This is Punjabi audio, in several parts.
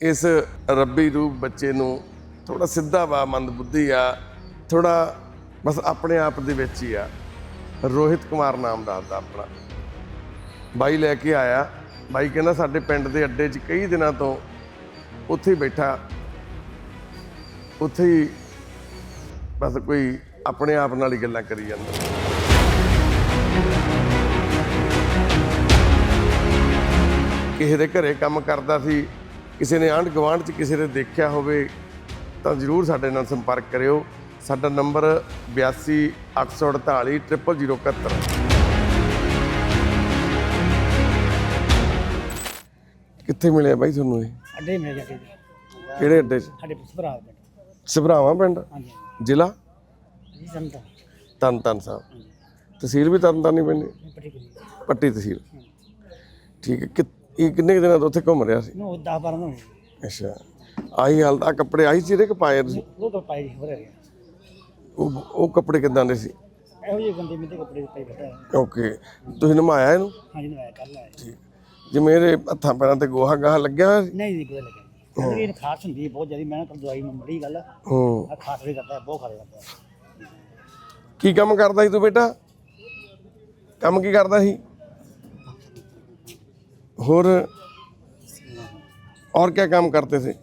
ਇਸ ਰੱਬੀ ਰੂਪ ਬੱਚੇ ਨੂੰ ਥੋੜਾ ਸਿੱਧਾ ਵਾ, ਮੰਦ ਬੁੱਧੀ ਆ ਥੋੜਾ ਬਸ ਆਪਣੇ ਆਪ ਦੇ ਵਿੱਚ ਹੀ ਆ। ਰੋਹਿਤ ਕੁਮਾਰ ਨਾਮ ਦਾ ਆਪਦਾ ਆਪਣਾ। ਬਾਈ ਲੈ ਕੇ ਆਇਆ। ਬਾਈ ਕਹਿੰਦਾ ਸਾਡੇ ਪਿੰਡ ਦੇ ਅੱਡੇ 'ਚ ਕਈ ਦਿਨਾਂ ਤੋਂ ਉੱਥੇ ਬੈਠਾ। ਉੱਥੇ ਹੀ ਬਸ ਕੋਈ ਆਪਣੇ ਆਪ ਨਾਲ ਹੀ ਗੱਲਾਂ ਕਰੀ ਜਾਂਦਾ। ਕਿਸੇ ਦੇ ਘਰੇ ਕੰਮ ਕਰਦਾ ਸੀ। ਕਿਸੇ ਨੇ ਆਂਢ ਗੁਆਂਢ 'ਚ ਕਿਸੇ ਨੇ ਦੇਖਿਆ ਹੋਵੇ ਤਾਂ ਜਰੂਰ ਸਾਡੇ ਨਾਲ ਸੰਪਰਕ ਕਰਿਓ। ਸਾਡਾ ਨੰਬਰ 82 848 0071 ਕਿੱਥੇ ਮਿਲਿਆ ਬਾਈ ਤੁਹਾਨੂੰ ਇਹ? ਅੱਡੇ ਮਿਲ ਜਾ। ਕੇ ਕਿਹੜੇ ਅੱਡੇ 'ਚ? ਸਾਡੇ ਭਰਾ ਪਿੰਡ। ਸਭਰਾਵਾਂ ਪਿੰਡ? ਹਾਂਜੀ। ਜ਼ਿਲ੍ਹਾ? ਜੀ ਸੰਤਾ ਤਾਰਨ ਸਾਹਿਬ। ਤਹਿਸੀਲ ਵੀ ਤਾਰਨ ਹੀ ਪੈਂਦੀ? ਪੱਟੀ ਤਹਿਸੀਲ। ਠੀਕ ਹੈ ਕਿ ਇਹ ਕਿੰਨੇ ਕੁ ਦਿਨਾਂ ਤੋਂ ਉੱਥੇ ਘੁੰਮ ਰਿਹਾ ਸੀ? ਨੂੰ 10 12 ਨੂੰ ਅੱਛਾ। ਆਹੀ ਹਾਲਤ ਆ ਕੱਪੜੇ ਆਹੀ ਚੀਰੇ ਕਿ ਪਾਏ ਤੁਸੀਂ? ਉਹ ਤਾਂ ਪਾਈ ਹੋ ਰਿਹਾ ਉਹ ਉਹ ਕੱਪੜੇ ਕਿਦਾਂ ਦੇ ਸੀ? ਇਹੋ ਜਿਹੇ ਗੰਦੇ ਮਿੱਤੇ ਕੱਪੜੇ ਪਾਈ ਬੈਠਾ ਹੈ। ਓਕੇ। ਤੁਸੀਂ ਨਮਾਇਆ ਇਹਨੂੰ? ਹਾਂਜੀ ਨਵਾਇਆ ਕੱਲ ਆਇਆ। ਠੀਕ। ਜਿਵੇਂ ਇਹਦੇ ਹੱਥਾਂ ਪੈਰਾਂ ਤੇ ਗੋਹਾ ਗਾਹ ਲੱਗਿਆ ਹੋਇਆ ਸੀ? ਨਹੀਂ ਨਹੀਂ ਕੋਈ ਲੱਗਿਆ ਇਹ ਖਾਸ ਹੁੰਦੀ ਹੈ ਬਹੁਤ ਜ਼ਿਆਦਾ ਮੈਂ ਨਾ ਦਵਾਈ ਮੈਂ ਮੜੀ ਗੱਲ ਆ। ਹੂੰ। ਖਾਸ ਵੀ ਕਰਦਾ ਹੈ, ਬਹੁਤ ਖਾ ਕਰਦਾ। ਹੈ। ਕੀ ਕੰਮ ਕਰਦਾ ਸੀ ਤੂੰ ਬੇਟਾ? ਕੰਮ ਕੀ ਕਰਦਾ ਸੀ? ਹੋਰ और क्या काम करते थे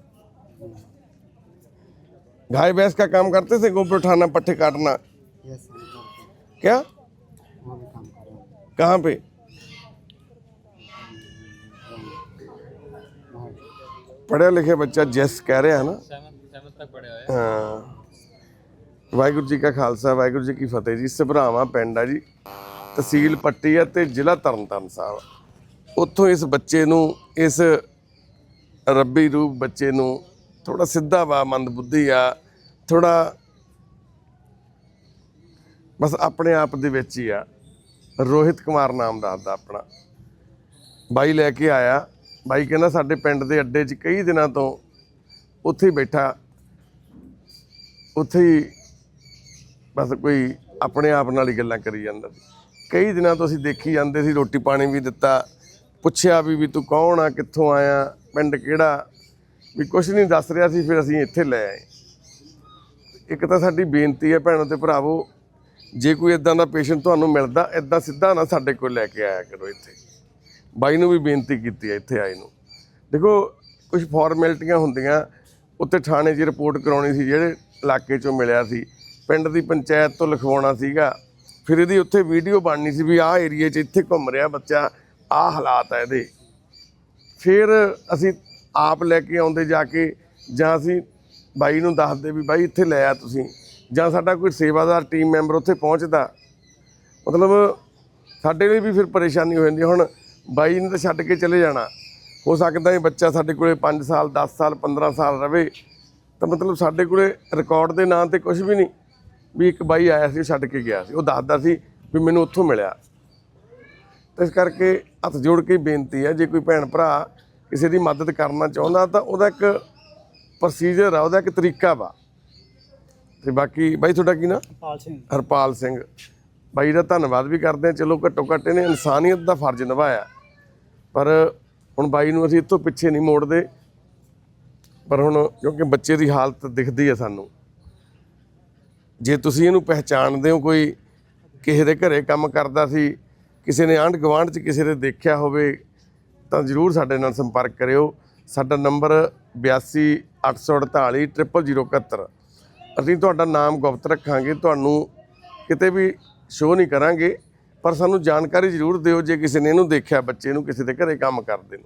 गाय भैंस का काम करते थे गोबर उठाना पट्टे काटना क्या कहाँ पे ਪੜਿਆ ਲਿਖਿਆ ਬੱਚਾ ਜੈਸ ਕਹਿ ਰਿਹਾ ਹੈ ਨਾ ਹਾਂ ਵਾਹਿਗੁਰੂ ਜੀ ਕਾ ਖਾਲਸਾ ਵਾਹਿਗੁਰੂ ਜੀ ਕੀ ਫਤਿਹ ਜੀ ਸਭਰਾਵਾਂ ਪਿੰਡ ਆ ਜੀ ਤਹਿਸੀਲ ਪੱਟੀ ਆ ਤੇ ਜ਼ਿਲ੍ਹਾ ਤਰਨਤਾਰਨ ਸਾਹਿਬ ਉੱਥੋਂ ਇਸ ਬੱਚੇ ਨੂੰ, ਇਸ ਰੱਬੀ ਰੂਪ ਬੱਚੇ ਨੂੰ ਥੋੜਾ ਸਿੱਧਾ ਵਾ ਮੰਦ ਬੁੱਧੀ ਆ ਥੋੜਾ ਬਸ ਆਪਣੇ ਆਪ ਦੇ ਵਿੱਚ ਹੀ ਆ। ਰੋਹਿਤ ਕੁਮਾਰ ਨਾਮ ਦਾ ਆਪਦਾ ਆਪਣਾ। ਬਾਈ ਲੈ ਕੇ ਆਇਆ। ਬਾਈ ਕਹਿੰਦਾ ਸਾਡੇ ਪਿੰਡ ਦੇ ਅੱਡੇ 'ਚ ਕਈ ਦਿਨਾਂ ਤੋਂ ਉੱਥੇ ਬੈਠਾ। ਉੱਥੇ ਹੀ ਬਸ ਕੋਈ ਆਪਣੇ ਆਪ ਨਾਲ ਹੀ ਗੱਲਾਂ ਕਰੀ ਜਾਂਦਾ ਸੀ। ਕਈ ਦਿਨਾਂ ਤੋਂ ਅਸੀਂ ਦੇਖੀ ਜਾਂਦੇ ਸੀ, ਰੋਟੀ ਪਾਣੀ ਵੀ ਦਿੱਤਾ। ਪੁੱਛਿਆ ਵੀ ਵੀ ਤੂੰ ਕੌਣ ਆ? ਕਿੱਥੋਂ ਆਇਆ? ਪਿੰਡ ਕਿਹੜਾ? ਵੀ ਕੁਝ ਨਹੀਂ ਦੱਸ ਰਿਹਾ ਸੀ, ਫਿਰ ਅਸੀਂ ਇੱਥੇ ਲੈ ਆਏ। ਇੱਕ ਤਾਂ ਸਾਡੀ ਬੇਨਤੀ ਹੈ ਭੈਣੋ ਤੇ ਭਰਾਵੋ, ਜੇ ਕੋਈ ਇਦਾਂ ਦਾ ਪੇਸ਼ੈਂਟ ਤੁਹਾਨੂੰ ਮਿਲਦਾ ਇਦਾਂ ਸਿੱਧਾ ਨਾ ਸਾਡੇ ਕੋਲ ਲੈ ਕੇ ਆਇਆ ਕਰੋ ਇੱਥੇ। ਬਾਈ ਨੂੰ ਵੀ ਬੇਨਤੀ ਕੀਤੀ ਹੈ ਇੱਥੇ ਆਏ ਨੂੰ। ਦੇਖੋ ਕੁਝ ਫਾਰਮੈਲਿਟੀਆਂ ਹੁੰਦੀਆਂ ਉੱਤੇ ਥਾਣੇ 'ਚ ਰਿਪੋਰਟ ਕਰਾਉਣੀ ਸੀ, ਜਿਹੜੇ ਇਲਾਕੇ 'ਚੋਂ ਮਿਲਿਆ ਸੀ। ਪਿੰਡ ਦੀ ਪੰਚਾਇਤ ਤੋਂ ਲਿਖਵਾਉਣਾ ਸੀਗਾ। ਫਿਰ ਇਹਦੀ ਉੱਥੇ ਵੀਡੀਓ ਬਣਨੀ ਸੀ ਵੀ ਆਹ ਏਰੀਏ 'ਚ ਇੱਥੇ ਘੁੰਮ ਰਿਹਾ ਬੱਚਾ। ਆਹ ਹਾਲਾਤ ਹੈ ਇਹਦੇ। ਫਿਰ ਅਸੀਂ ਆਪ ਲੈ ਕੇ ਆਉਂਦੇ ਜਾ ਕੇ, ਜਾਂ ਅਸੀਂ ਬਾਈ ਨੂੰ ਦੱਸਦੇ ਵੀ ਬਾਈ ਇੱਥੇ ਲੈ ਆ ਤੁਸੀਂ, ਜਾਂ ਸਾਡਾ ਕੋਈ ਸੇਵਾਦਾਰ ਟੀਮ ਮੈਂਬਰ ਉੱਥੇ ਪਹੁੰਚਦਾ। ਮਤਲਬ ਸਾਡੇ ਲਈ ਵੀ ਫਿਰ ਪਰੇਸ਼ਾਨੀ ਹੋ ਜਾਂਦੀ ਹੁਣ ਬਾਈ ਨੇ ਤਾਂ ਛੱਡ ਕੇ ਚਲੇ ਜਾਣਾ। ਹੋ ਸਕਦਾ ਇਹ ਬੱਚਾ ਸਾਡੇ ਕੋਲੇ 5 ਸਾਲ 10 ਸਾਲ 15 ਸਾਲ ਰਵੇ। ਤਾਂ ਮਤਲਬ ਸਾਡੇ ਕੋਲੇ ਰਿਕਾਰਡ ਦੇ ਨਾਂ ਤੇ ਕੁਝ ਵੀ ਨਹੀਂ। ਵੀ ਇੱਕ ਬਾਈ ਆਇਆ ਸੀ, ਉਹ ਛੱਡ ਕੇ ਗਿਆ ਸੀ। ਉਹ ਦੱਸਦਾ ਸੀ ਵੀ ਮੈਨੂੰ ਉੱਥੋਂ ਮਿਲਿਆ। ਇਸ ਕਰਕੇ ਹੱਥ ਜੋੜ ਕੇ ਬੇਨਤੀ ਹੈ ਜੇ ਕੋਈ ਭੈਣ ਭਰਾ ਕਿਸੇ ਦੀ ਮਦਦ ਕਰਨਾ ਚਾਹੁੰਦਾ ਤਾਂ ਉਹਦਾ ਇੱਕ ਪ੍ਰੋਸੀਜਰ ਆ ਉਹਦਾ ਇੱਕ ਤਰੀਕਾ ਵਾ। ਤੇ ਬਾਕੀ ਬਾਈ ਤੁਹਾਡਾ ਕੀ ਨਾਂ? ਪਾਲ ਸਿੰਘ। ਹਰਪਾਲ ਸਿੰਘ। ਬਾਈ ਦਾ ਧੰਨਵਾਦ ਵੀ ਕਰਦੇ ਹਾਂ ਚਲੋ ਘੱਟੋ ਘੱਟ ਇਹਨੇ ਇਨਸਾਨੀਅਤ ਦਾ ਫਰਜ਼ ਨਿਭਾਇਆ। ਪਰ ਹੁਣ ਬਾਈ ਨੂੰ ਅਸੀਂ ਇੱਥੋਂ ਪਿੱਛੇ ਨਹੀਂ ਮੋੜਦੇ। ਪਰ ਹੁਣ ਕਿਉਂਕਿ ਬੱਚੇ ਦੀ ਹਾਲਤ ਦਿਖਦੀ ਹੈ ਸਾਨੂੰ। ਜੇ ਤੁਸੀਂ ਇਹਨੂੰ ਪਹਿਚਾਣਦੇ ਹੋ ਕੋਈ ਕਿਸੇ ਦੇ ਘਰੇ ਕੰਮ ਕਰਦਾ ਸੀ ਕਿਸੇ ਨੇ ਆਂਢ ਗੁਆਂਢ 'ਚ ਕਿਸੇ ਨੇ ਦੇਖਿਆ ਹੋਵੇ, ਤਾਂ ਜਰੂਰ ਸਾਡੇ ਨਾਲ ਸੰਪਰਕ ਕਰਿਓ। ਸਾਡਾ ਨੰਬਰ 82 848 0071 ਅਸੀਂ ਤੁਹਾਡਾ ਨਾਮ ਗੁਪਤ ਰੱਖਾਂਗੇ, ਤੁਹਾਨੂੰ ਕਿਤੇ ਵੀ ਸ਼ੋਅ ਨਹੀਂ ਕਰਾਂਗੇ, ਪਰ ਸਾਨੂੰ ਜਾਣਕਾਰੀ ਜ਼ਰੂਰ ਦਿਓ ਜੇ ਕਿਸੇ ਨੇ ਇਹਨੂੰ ਦੇਖਿਆ, ਬੱਚੇ ਨੂੰ ਕਿਸੇ ਦੇ ਘਰੇ ਕੰਮ ਕਰਦੇ ਨੂੰ।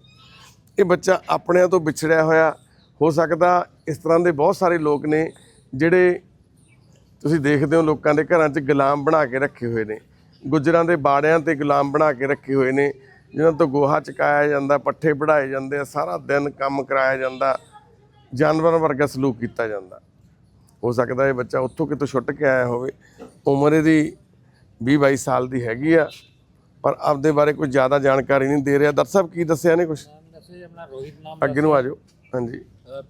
ਇਹ ਬੱਚਾ ਆਪਣਿਆਂ ਤੋਂ ਵਿਛੜਿਆ ਹੋਇਆ ਹੋ ਸਕਦਾ, ਇਸ ਤਰ੍ਹਾਂ ਦੇ ਬਹੁਤ ਸਾਰੇ ਲੋਕ ਨੇ ਜਿਹੜੇ ਤੁਸੀਂ ਦੇਖਦੇ ਹੋ ਲੋਕਾਂ ਦੇ ਘਰਾਂ 'ਚ ਗੁਲਾਮ ਬਣਾ ਕੇ ਰੱਖੇ ਹੋਏ ਨੇ। ਗੁੱਜਰਾਂ ਦੇ ਬਾੜਿਆਂ ਤੇ ਗੁਲਾਮ ਬਣਾ ਕੇ ਰੱਖੇ ਹੋਏ ਨੇ। ਜਿਨ੍ਹਾਂ ਤੋਂ ਗੋਹਾ ਚਕਾਇਆ ਜਾਂਦਾ ਪੱਠੇ ਵਢਾਏ ਜਾਂਦੇ ਆ ਸਾਰਾ ਦਿਨ ਕੰਮ ਕਰਾਇਆ ਜਾਂਦਾ ਜਾਨਵਰਾਂ ਵਰਗਾ ਸਲੂਕ ਕੀਤਾ ਜਾਂਦਾ। ਹੋ ਸਕਦਾ ਇਹ ਬੱਚਾ ਉੱਥੋਂ ਕਿਤੋਂ ਛੁੱਟ ਕੇ ਆਇਆ ਹੋਵੇ। ਉਮਰ ਇਹਦੀ 20 22 ਸਾਲ ਦੀ ਹੈਗੀ ਆ ਪਰ ਆਪਦੇ ਬਾਰੇ ਕੋਈ ਜ਼ਿਆਦਾ ਜਾਣਕਾਰੀ ਨਹੀਂ ਦੇ ਰਿਹਾ। ਦਰਸ਼ਕ ਸਾਹਿਬ ਕੀ ਦੱਸਿਆ ਨੇ ਕੁਝ ਨਾਮ ਅੱਗੇ ਨੂੰ ਆ ਜਾਓ। ਹਾਂਜੀ।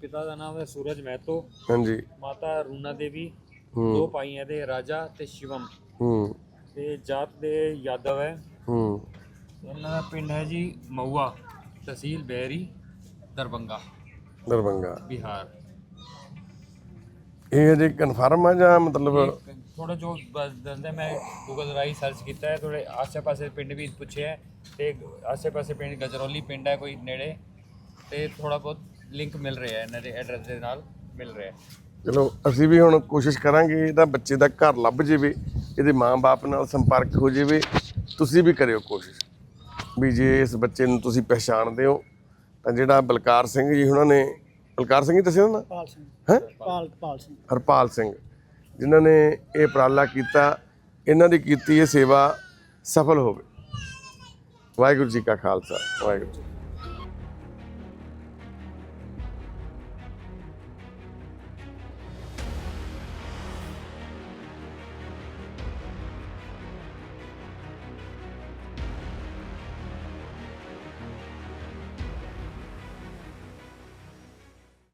ਪਿਤਾ ਦਾ ਨਾਮ ਹੈ ਸੂਰਜ ਮਹਿਤੋ। ਹਾਂਜੀ। ਮਾਤਾ ਰੂਨਾ ਦੇਵੀ। ਦੋ ਭਾਈਆਂ ਦੇ ਰਾਜਾ ਤੇ ਸ਼ਿਵਮ। ਹੂੰ। ਤੇ ਜਾਤ ਦੇ ਯਾਦਵ ਹੈ। ਹੂੰ। ਇਹਨਾਂ ਦਾ ਪਿੰਡ ਹੈ ਜੀ ਮਊਆ ਤਹਿਸੀਲ ਬਹਿਰੀ ਦਰਬੰਗਾ ਦਰਬੰਗਾ। ਬਿਹਾਰ। ਇਹ ਅਜੇ ਕਨਫਰਮ ਆ ਜਾਂ ਮਤਲਬ ਥੋੜਾ ਜੋ ਬਸ ਦੱਸਦਾ ਮੈਂ ਗੂਗਲ ਰਾਹੀਂ ਸਰਚ ਕੀਤਾ ਹੈ ਥੋੜੇ ਆਸੇ-ਪਾਸੇ ਪਿੰਡ ਵੀ ਪੁੱਛੇ ਹੈ ਤੇ ਆਸੇ-ਪਾਸੇ ਪਿੰਡ ਗਜਰੌਲੀ ਪਿੰਡ ਹੈ ਕੋਈ ਨੇੜੇ ਤੇ ਥੋੜਾ ਬਹੁਤ ਲਿੰਕ ਮਿਲ ਰਿਹਾ ਇਹਨਾਂ ਦੇ ਐਡਰੈਸ ਦੇ ਨਾਲ ਮਿਲ ਰਿਹਾ ਚਲੋ ਅਸੀਂ ਵੀ ਹੁਣ ਕੋਸ਼ਿਸ਼ ਕਰਾਂਗੇ ਇਹਦਾ ਬੱਚੇ ਦਾ ਘਰ ਲੱਭ ਜਾਵੇ। ਇਹਦੇ ਮਾਂ-ਬਾਪ ਨਾਲ ਸੰਪਰਕ ਹੋ ਜਾਵੇ ਤੁਸੀਂ ਵੀ ਕਰਿਓ ਕੋਸ਼ਿਸ਼ ਵੀ ਜੇ ਇਸ ਬੱਚੇ ਨੂੰ ਤੁਸੀਂ ਪਛਾਣਦੇ ਹੋ ਤਾਂ ਜਿਹੜਾ ਬਲਕਾਰ ਸਿੰਘ ਜੀ ਉਹਨਾਂ ਨੇ ਬਲਕਾਰ ਸਿੰਘ ਹੀ ਦੱਸਿਆ ਨਾ? ਪਾਲ ਸਿੰਘ। ਹੈ? ਪਾਲ ਸਿੰਘ। ਹਰਪਾਲ ਸਿੰਘ ਜਿਨ੍ਹਾਂ ਨੇ ਇਹ ਉਪਰਾਲਾ ਕੀਤਾ ਇਹਨਾਂ ਦੀ ਕੀਤੀ ਇਹ ਸੇਵਾ ਸਫਲ ਹੋਵੇ। ਵਾਹਿਗੁਰੂ ਜੀ ਕਾ ਖਾਲਸਾ ਵਾਹਿਗੁਰੂ